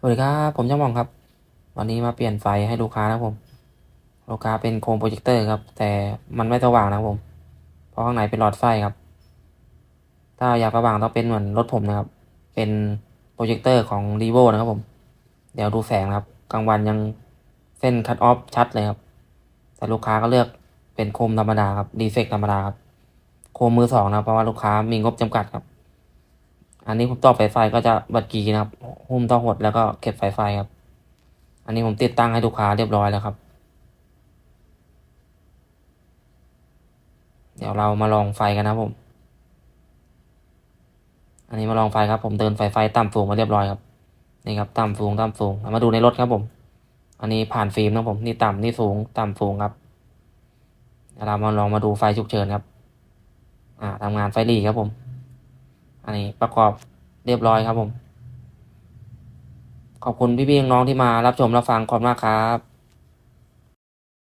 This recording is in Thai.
สวัสดีครับ ผมจ้ามองครับ วันนี้มาเปลี่ยนไฟให้ลูกค้านะครับผม ลูกค้าเป็นโคมโปรเจคเตอร์ครับ แต่มันไม่สว่างนะครับผม เพราะข้างในเป็นหลอดไฟครับ ถ้าอยากสว่างต้องเป็นเหมือนรถผมนะครับ เป็นโปรเจคเตอร์ของ r ีโวนะครับผม เดี๋ยวดูแสงครับ กลางวันยังเส้นคัตออฟชัดเลยครับ แต่ลูกค้าก็เลือกเป็นโคมธรรมดาครับ ดีเฟกธรรมดาครับ โคมมือสองนะเพราะว่าลูกค้ามีงบจำกัดครับ อันนี้ผมต่อไฟไฟก็จะบัดกีนะครับ หุ้มต่อหดแล้วก็เก็บไฟไฟครับ อันนี้ผมติดตั้งให้ลูกค้าเรียบร้อยแล้วครับ เดี๋ยวเรามาลองไฟกันนะผม อันนี้มาลองไฟครับผมเดินไฟไฟต่ำสูงมาเรียบร้อยครับ นี่ครับต่ำสูงต่ำสูงมาดูในรถครับผม อันนี้ผ่านฟิล์มนะผมนี่ต่ำนี่สูงต่ำสูงครับเดี๋ยวเรามาลองมาดูไฟฉุกเฉินครับ อ่าทำงานไฟหลีครับผม อันนี้ประกอบเรียบร้อยครับผม ขอบคุณพี่ๆน้องๆที่มารับชมรับฟังขอบมากครับ